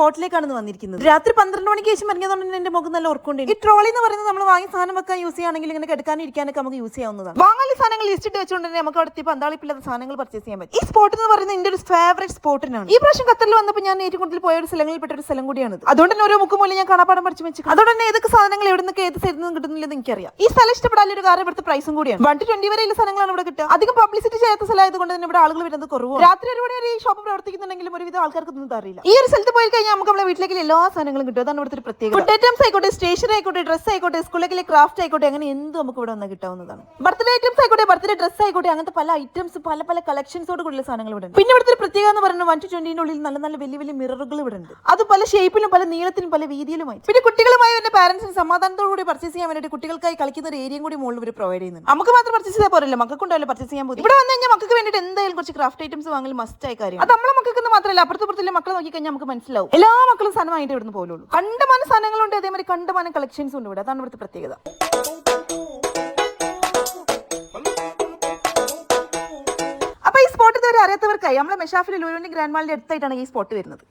സ്പോട്ടിലേക്കാണ് വന്നിരിക്കുന്നത്. രാത്രി പന്ത്രണ്ട് മണിക്ക് ശേഷം ഇറങ്ങിയതുകൊണ്ട് എന്റെ മുഖം നല്ല ഓർക്കുണ്ട് ഈ ട്രോളി എന്ന് പറയുന്നത് നമ്മൾ വാങ്ങി സാധനം വെക്കാൻ യൂസ് ചെയ്യുകയാണെങ്കിൽ ഇങ്ങനെ കിടക്കാനും ഇരിക്കാനൊക്കെ നമുക്ക് യൂസ് ചെയ്യാവുന്നതാണ്. വാങ്ങാൻ സാധനങ്ങൾ ലിസ്റ്റ് ഇട്ട് തന്നെ നമുക്ക് അവിടെ പന്താളിപ്പില്ലാത്ത സാധനങ്ങൾ പർച്ചേസ് ചെയ്യാൻ പറ്റും. ഈ സ്പോട്ട് എന്ന് പറയുന്നത് എന്റെ ഒരു ഫേവറേറ്റ് സ്പോട്ടിനാണ് ഈ പ്രാവശ്യം കത്തറിൽ വന്നപ്പോൾ ഞാൻ ഏറ്റവും കൂടുതൽ പോയ ഒരു സ്ഥലങ്ങളിൽപ്പെട്ട ഒരു സ്ഥലം കൂടിയാണ് അതുകൊണ്ട് തന്നെ ഓരോ മുക്ക് മൂലം ഞാൻ കാണാപ്പാടം പഠിച്ചു വെച്ചു അതുകൊണ്ട് തന്നെ ഏതൊക്കെ സാധനങ്ങൾ എവിടെ നിന്നൊക്കെ ഏത് സൈഡിൽ നിന്ന് കിട്ടുന്നില്ലെന്ന് എനിക്കറിയാം. ഈ സ്ഥലം ഇഷ്ടപ്പെടാൻ ഒരു കാര്യം ഇവിടുത്തെ പ്രൈസും കൂടിയാണ്. വൺ ടു ട്വന്റി വരെയുള്ള സ്ഥലങ്ങളാണ് ഇവിടെ കിട്ടുക. അധികം പബ്ലിസിറ്റി ചെയ്യാത്ത സ്ഥലമായതുകൊണ്ട് തന്നെ ഇവിടെ ആളുകൾ വരുന്നത് കുറവ് രാത്രി ഒരു ഈ ഷോപ്പ് പ്രവർത്തിക്കുന്നുണ്ടെങ്കിലും ഒരുവിധം ആൾക്കാർക്ക് ഒന്നും അറിയില്ല. ഈ ഒരു സ്ഥലത്ത് പോയി കഴിഞ്ഞാൽ നമുക്ക് നമ്മുടെ വീട്ടിലേക്ക് എല്ലാ സാധനങ്ങളും കിട്ടും. അതാണ് ഇവിടുത്തെ ഒരു പ്രത്യേകത. ഫുഡ് ഐറ്റംസ് ആയിക്കോട്ടെ സ്റ്റേഷനറി ആയിക്കോട്ടെ ഡ്രസ്സ് ആയിക്കോട്ടെ സ്കൂളിലേക്ക് ക്രാഫ്റ്റ് ആയിക്കോട്ടെ അങ്ങനെ എന്ത് നമുക്ക് ഇവിടെ വന്ന് കിട്ടാവുന്നതാണ്. ബർത്ത്ഡേ ഐറ്റംസ് ആയിക്കോട്ടെ ബർത്ത്ഡേ ഡ്രസ്സ് ആയിക്കോട്ടെ അങ്ങനത്തെ പല ഐറ്റംസ് പല പല കളക്ഷൻസോട് കൂടിയുള്ള സാധനങ്ങൾ ഇവിടെ പിന്നെ ഇവിടുത്തെ ഒരു പ്രത്യേകത എന്ന് പറയുന്നത് വൺ ടു ട്വന്റിന്റെ ഉള്ളിൽ നല്ല നല്ല വലിയ വലിയ മിററുകൾ ഇവിടെ ഉണ്ട്. അത് പല ഷേപ്പിലും പല നീളത്തിലും പല വീതിയിലുമായി പിന്നെ കുട്ടികളുമായി എന്റെ പാരന്റ്സിന് സമാധാനത്തോടു കൂടി പർച്ചേസ് ചെയ്യാൻ വേണ്ടി കുട്ടികൾക്കായി കളിക്കുന്ന ഒരു ഏരിയയും കൂടി മുകളിൽ ഇവർ പ്രൊവൈഡ് ചെയ്യുന്നുണ്ട്. നമുക്ക് മാത്രം പർച്ചേസ് ചെയ്താൽ പോരല്ലോ. മക്കൾക്ക് പർച്ചേസ് ചെയ്യാൻ പോകും ഇവിടെ വന്നു കഴിഞ്ഞാൽ മക്കൾക്ക് വേണ്ടിയിട്ട് എന്തായാലും കുറച്ച് ക്രാഫ്റ്റ് ഐറ്റംസ് വാങ്ങൽ ആയി കാര്യം അത് നമ്മളെ മക്കൾക്ക് മാത്രമല്ല അപ്പുറത്തെ പുറത്തുള്ള മക്കളെ നോക്കി കഴിഞ്ഞാൽ നമുക്ക് മനസ്സിലാവും. എല്ലാ മക്കളും സാധനം വാങ്ങിയിട്ട് ഇവിടുന്ന് പോലുള്ളൂ. കണ്ടമാനം സാധനങ്ങളുണ്ട് അതേമാതിരി കണ്ടമാനം കളക്ഷൻസ് ഉണ്ട് ഇവിടെ. അതാണ് ഇവിടുത്തെ പ്രത്യേകത. അപ്പൊ ഈ സ്പോട്ട് ഇതുവരെ അറിയാത്തവർക്കായി നമ്മളെ മെഷാഫിലെ ലൂരുവിന്റെ ഗ്രാൻഡ് മാളിന്റെ അടുത്തായിട്ടാണ് ഈ സ്പോട്ട് വരുന്നത്.